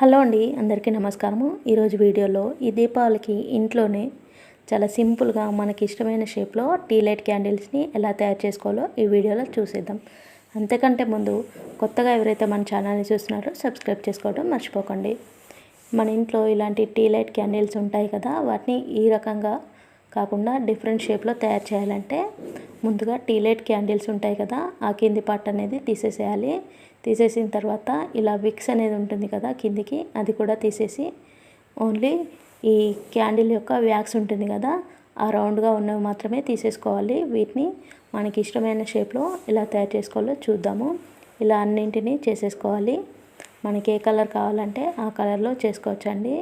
Hello అండి అందరికీ నమస్కారము. ఈరోజు వీడియోలో ఈ దీపావళికి ఇంట్లోనే చాలా సింపుల్గా మనకి ఇష్టమైన షేప్లో టీ లైట్ క్యాండిల్స్ని ఎలా తయారు చేసుకోవాలో ఈ వీడియోలో చూసేద్దాం. అంతకంటే ముందు కొత్తగా ఎవరైతే మన ఛానల్ని చూస్తున్నారో సబ్స్క్రైబ్ చేసుకోవడం మర్చిపోకండి. మన ఇంట్లో ఇలాంటి టీ లైట్ క్యాండిల్స్ ఉంటాయి కదా వాటిని ఈ రకంగా కాకుండా డిఫరెంట్ షేప్లో తయారు చేయాలంటే ముందుగా టీ లైట్ క్యాండిల్స్ ఉంటాయి కదా ఆ కింది పార్ట్ అనేది తీసేసేయాలి. తీసేసిన తర్వాత ఇలా విక్స్ అనేది ఉంటుంది కదా కిందికి అది కూడా తీసేసి ఓన్లీ ఈ క్యాండిల్ యొక్క వ్యాక్స్ ఉంటుంది కదా ఆ రౌండ్గా ఉన్నవి మాత్రమే తీసేసుకోవాలి. వీటిని మనకి ఇష్టమైన షేప్లో ఇలా తయారు చేసుకోవాలో చూద్దాము. ఇలా అన్నింటినీ చేసేసుకోవాలి. మనకి ఏ కలర్ కావాలంటే ఆ కలర్లో చేసుకోవచ్చండి.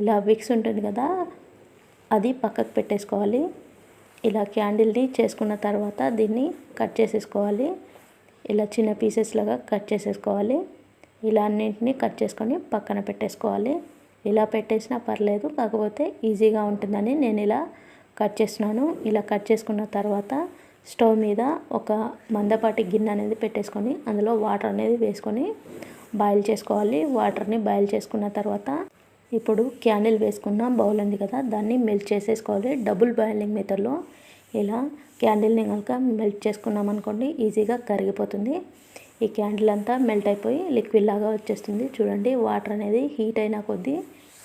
ఇలా విక్స్ ఉంటుంది కదా అది పక్కకు పెట్టేసుకోవాలి. ఇలా క్యాండిల్ని చేసుకున్న తర్వాత దీన్ని కట్ చేసేసుకోవాలి. ఇలా చిన్న పీసెస్ లాగా కట్ చేసేసుకోవాలి. ఇలా అన్నింటినీ కట్ చేసుకొని పక్కన పెట్టేసుకోవాలి. ఇలా పెట్టేసినా పర్లేదు కాకపోతే ఈజీగా ఉంటుందని నేను ఇలా కట్ చేస్తున్నాను. ఇలా కట్ చేసుకున్న తర్వాత స్టవ్ మీద ఒక మందపాటి గిన్నె అనేది పెట్టేసుకొని అందులో వాటర్ అనేది వేసుకొని బాయిల్ చేసుకోవాలి. వాటర్ని బాయిల్ చేసుకున్న తర్వాత ఇప్పుడు క్యాండిల్ వేసుకున్న బౌల్ ఉంది కదా దాన్ని మెల్ట్ చేసేసుకోవాలి. డబుల్ బాయిలింగ్ మెథడ్లో ఇలా క్యాండిల్ని కనుక మెల్ట్ చేసుకున్నాం అనుకోండి ఈజీగా కరిగిపోతుంది. ఈ క్యాండిల్ అంతా మెల్ట్ అయిపోయి లిక్విడ్ లాగా వచ్చేస్తుంది. చూడండి వాటర్ అనేది హీట్ అయిన కొద్దీ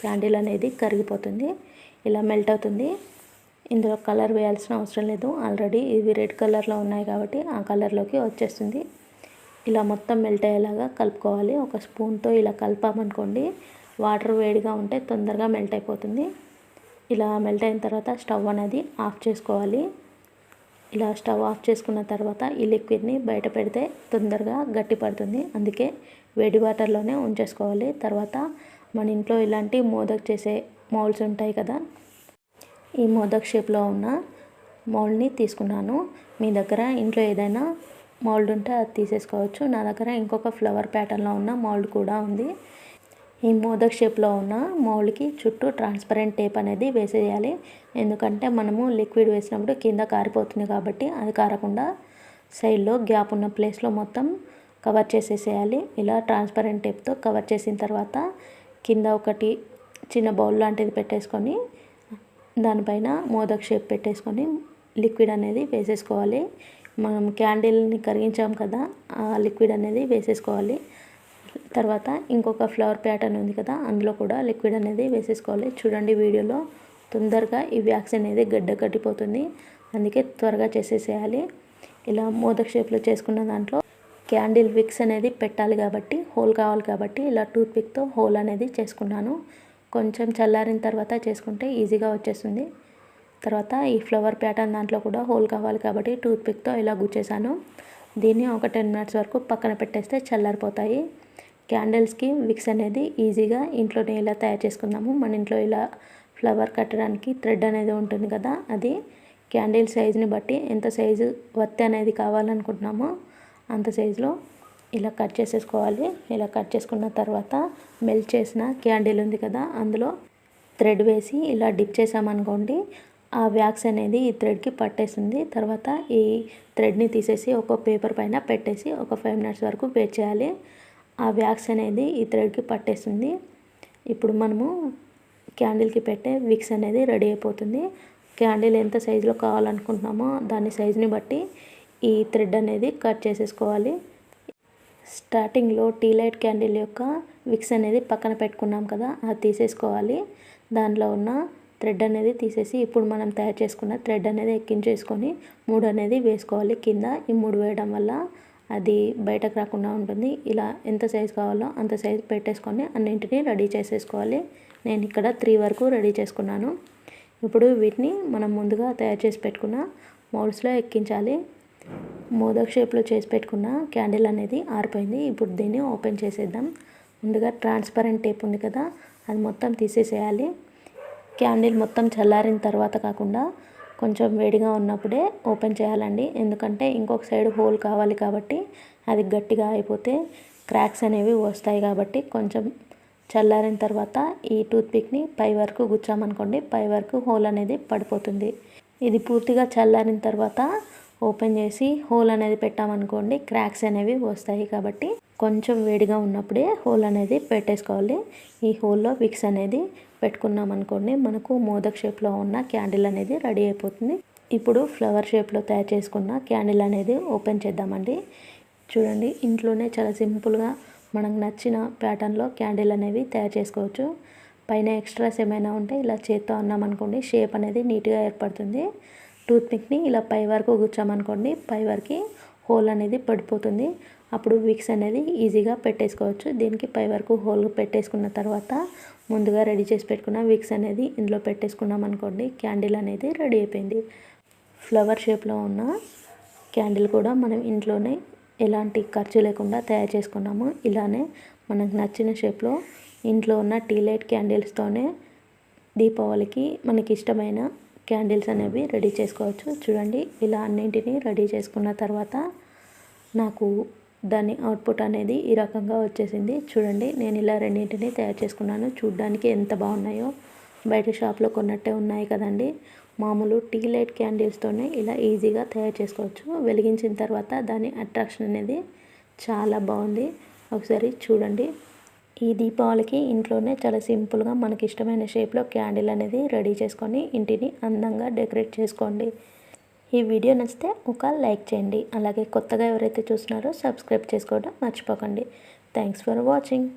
క్యాండిల్ అనేది కరిగిపోతుంది. ఇలా మెల్ట్ అవుతుంది. ఇందులో కలర్ వేయాల్సిన అవసరం లేదు. ఆల్రెడీ ఇవి రెడ్ కలర్లో ఉన్నాయి కాబట్టి ఆ కలర్లోకి వచ్చేస్తుంది. ఇలా మొత్తం మెల్ట్ అయ్యేలాగా కలుపుకోవాలి. ఒక స్పూన్తో ఇలా కలిపామనుకోండి వాటర్ వేడిగా ఉంటే తొందరగా మెల్ట్ అయిపోతుంది. ఇలా మెల్ట్ అయిన తర్వాత స్టవ్ అనేది ఆఫ్ చేసుకోవాలి. ఇలా స్టవ్ ఆఫ్ చేసుకున్న తర్వాత ఈ లిక్విడ్ని బయట పెడితే తొందరగా గట్టి పడుతుంది. అందుకే వేడి వాటర్లోనే ఉంచేసుకోవాలి. తర్వాత మన ఇంట్లో ఇలాంటి మోదక్ చేసే మౌల్డ్స్ ఉంటాయి కదా ఈ మోదక్ షేప్లో ఉన్న మౌల్డ్ని తీసుకున్నాను. మీ దగ్గర ఇంట్లో ఏదైనా మౌల్డ్ ఉంటే అది తీసేసుకోవచ్చు. నా దగ్గర ఇంకొక ఫ్లవర్ ప్యాటర్న్లో ఉన్న మౌల్డ్ కూడా ఉంది. ఈ మోదక్ షేప్లో ఉన్న మౌల్కి చుట్టూ ట్రాన్స్పరెంట్ టేప్ అనేది వేసేయాలి. ఎందుకంటే మనము లిక్విడ్ వేసినప్పుడు కింద కారిపోతుంది కాబట్టి అది కారకుండా సైడ్లో గ్యాప్ ఉన్న ప్లేస్లో మొత్తం కవర్ చేసేసేయాలి. ఇలా ట్రాన్స్పరెంట్ టేప్తో కవర్ చేసిన తర్వాత కింద ఒకటి చిన్న బౌల్ లాంటిది పెట్టేసుకొని దానిపైన మోదక్ షేప్ పెట్టేసుకొని లిక్విడ్ అనేది వేసేసుకోవాలి. మనం క్యాండిల్ని కరిగించాం కదా ఆ లిక్విడ్ అనేది వేసేసుకోవాలి. తర్వాత ఇంకొక ఫ్లవర్ ప్యాటర్న్ ఉంది కదా అందులో కూడా లిక్విడ్ అనేది వేసేసుకోవాలి. చూడండి వీడియోలో తొందరగా ఈ వ్యాక్స్ అనేది గడ్డ కట్టిపోతుంది. అందుకే త్వరగా చేసేసేయాలి. ఇలా మోదక్ షేప్లో చేసుకున్న దాంట్లో క్యాండిల్ విక్స్ అనేది పెట్టాలి కాబట్టి హోల్ కావాలి కాబట్టి ఇలా టూత్ పిక్తో హోల్ అనేది చేసుకున్నాను. కొంచెం చల్లారిన తర్వాత చేసుకుంటే ఈజీగా వచ్చేస్తుంది. తర్వాత ఈ ఫ్లవర్ ప్యాటర్న్ దాంట్లో కూడా హోల్ కావాలి కాబట్టి టూత్ పిక్తో ఇలా గుచ్చేసాను. దీన్ని ఒక టెన్ మినిట్స్ వరకు పక్కన పెట్టేస్తే చల్లారిపోతాయి. క్యాండిల్స్కి విక్స్ అనేది ఈజీగా ఇంట్లోనే ఇలా తయారు చేసుకుందాము. మన ఇంట్లో ఇలా ఫ్లవర్ కట్టడానికి థ్రెడ్ అనేది ఉంటుంది కదా అది క్యాండిల్ సైజుని బట్టి ఎంత సైజు వత్తి అనేది కావాలనుకుంటున్నామో అంత సైజులో ఇలా కట్ చేసేసుకోవాలి. ఇలా కట్ చేసుకున్న తర్వాత మెల్ట్ చేసిన క్యాండిల్ ఉంది కదా అందులో థ్రెడ్ వేసి ఇలా డిప్ చేసామనుకోండి ఆ వ్యాక్స్ అనేది ఈ థ్రెడ్కి పట్టేస్తుంది. తర్వాత ఈ థ్రెడ్ని తీసేసి ఒక పేపర్ పైన పెట్టేసి ఒక ఫైవ్ మినిట్స్ వరకు వెయిట్ చేయాలి. ఆ వ్యాక్స్ అనేది ఈ థ్రెడ్కి పట్టేస్తుంది. ఇప్పుడు మనము క్యాండిల్కి పెట్టే విక్స్ అనేది రెడీ అయిపోతుంది. క్యాండిల్ ఎంత సైజులో కావాలనుకుంటున్నామో దాని సైజుని బట్టి ఈ థ్రెడ్ అనేది కట్ చేసేసుకోవాలి. స్టార్టింగ్లో టీ లైట్ క్యాండిల్ యొక్క విక్స్ అనేది పక్కన పెట్టుకున్నాం కదా అది తీసేసుకోవాలి. దానిలో ఉన్న థ్రెడ్ అనేది తీసేసి ఇప్పుడు మనం తయారు చేసుకున్న థ్రెడ్ అనేది ఎక్కించేసుకొని మూడు అనేది వేసుకోవాలి. కింద ఈ మూడు వేయడం వల్ల అది బయటకు రాకుండా ఉంటుంది. ఇలా ఎంత సైజు కావాలో అంత సైజు పెట్టేసుకొని అన్నింటినీ రెడీ చేసేసుకోవాలి. నేను ఇక్కడ త్రీ వరకు రెడీ చేసుకున్నాను. ఇప్పుడు వీటిని మనం ముందుగా తయారు చేసి పెట్టుకున్న మౌల్స్లో ఎక్కించాలి. మోదక్ షేప్లో చేసి పెట్టుకున్న క్యాండిల్ అనేది ఆరిపోయింది. ఇప్పుడు దీన్ని ఓపెన్ చేసేద్దాం. ముందుగా ట్రాన్స్పరెంట్ టేప్ ఉంది కదా అది మొత్తం తీసేసేయాలి. క్యాండిల్ మొత్తం చల్లారిన తర్వాత కాకుండా కొంచెం వేడిగా ఉన్నప్పుడే ఓపెన్ చేయాలండి. ఎందుకంటే ఇంకొక సైడ్ హోల్ కావాలి కాబట్టి అది గట్టిగా అయిపోతే క్రాక్స్ అనేవి వస్తాయి కాబట్టి కొంచెం చల్లారిన తర్వాత ఈ టూత్పిక్ని పై వరకు గుచ్చామనుకోండి పై వరకు హోల్ అనేది పడిపోతుంది. ఇది పూర్తిగా చల్లారిన తర్వాత ఓపెన్ చేసి హోల్ అనేది పెట్టామనుకోండి క్రాక్స్ అనేవి వస్తాయి కాబట్టి కొంచెం వేడిగా ఉన్నప్పుడే హోల్ అనేది పెట్టేసుకోవాలి. ఈ హోల్లో విక్స్ అనేది పెట్టుకున్నాం అనుకోండి మనకు మోదక్ షేప్లో ఉన్న క్యాండిల్ అనేది రెడీ అయిపోతుంది. ఇప్పుడు ఫ్లవర్ షేప్లో తయారు చేసుకున్న క్యాండిల్ అనేది ఓపెన్ చేద్దామండి. చూడండి ఇంట్లోనే చాలా సింపుల్గా మనకు నచ్చిన ప్యాటర్న్లో క్యాండిల్ అనేవి తయారు చేసుకోవచ్చు. పైన ఎక్స్ట్రాస్ ఏమైనా ఉంటే ఇలా చేత్తో అన్నామనుకోండి షేప్ అనేది నీట్గా ఏర్పడుతుంది. టూత్పిక్ని ఇలా పై వరకు కూర్చామనుకోండి పై వరకు హోల్ అనేది పడిపోతుంది. అప్పుడు విక్స్ అనేది ఈజీగా పెట్టేసుకోవచ్చు. దీనికి పై వరకు హోల్ పెట్టేసుకున్న తర్వాత ముందుగా రెడీ చేసి పెట్టుకున్న విక్స్ అనేది ఇందులో పెట్టేసుకున్నాం అనుకోండి క్యాండిల్ అనేది రెడీ అయిపోయింది. ఫ్లవర్ షేప్లో ఉన్న క్యాండిల్ కూడా మనం ఇంట్లోనే ఎలాంటి ఖర్చు లేకుండా తయారు చేసుకున్నాము. ఇలానే మనకు నచ్చిన షేప్లో ఇంట్లో ఉన్న టీ లైట్ క్యాండిల్స్తోనే దీపావళికి మనకి ఇష్టమైన క్యాండిల్స్ అనేవి రెడీ చేసుకోవచ్చు. చూడండి ఇలా అన్నింటినీ రెడీ చేసుకున్న తర్వాత నాకు దాని అవుట్పుట్ అనేది ఈ రకంగా వచ్చేసింది. చూడండి నేను ఇలా రెండింటిని తయారు చేసుకున్నాను. చూడ్డానికి ఎంత బాగున్నాయో. బయట షాప్లో కొన్నట్టే ఉన్నాయి కదండి. మామూలు టీ లైట్ క్యాండిల్స్తోనే ఇలా ఈజీగా తయారు చేసుకోవచ్చు. వెలిగించిన తర్వాత దాని అట్రాక్షన్ అనేది చాలా బాగుంది. ఒకసారి చూడండి. ఈ దీపావళికి ఇంట్లోనే చాలా సింపుల్గా మనకి ఇష్టమైన షేప్లో క్యాండిల్ అనేది రెడీ చేసుకొని ఇంటిని అందంగా డెకరేట్ చేసుకోండి. ఈ వీడియో నచ్చితే ఒక లైక్ చేయండి. అలాగే కొత్తగా ఎవరైతే చూస్తున్నారో సబ్స్క్రైబ్ చేసుకోవడం మర్చిపోకండి. Thanks for watching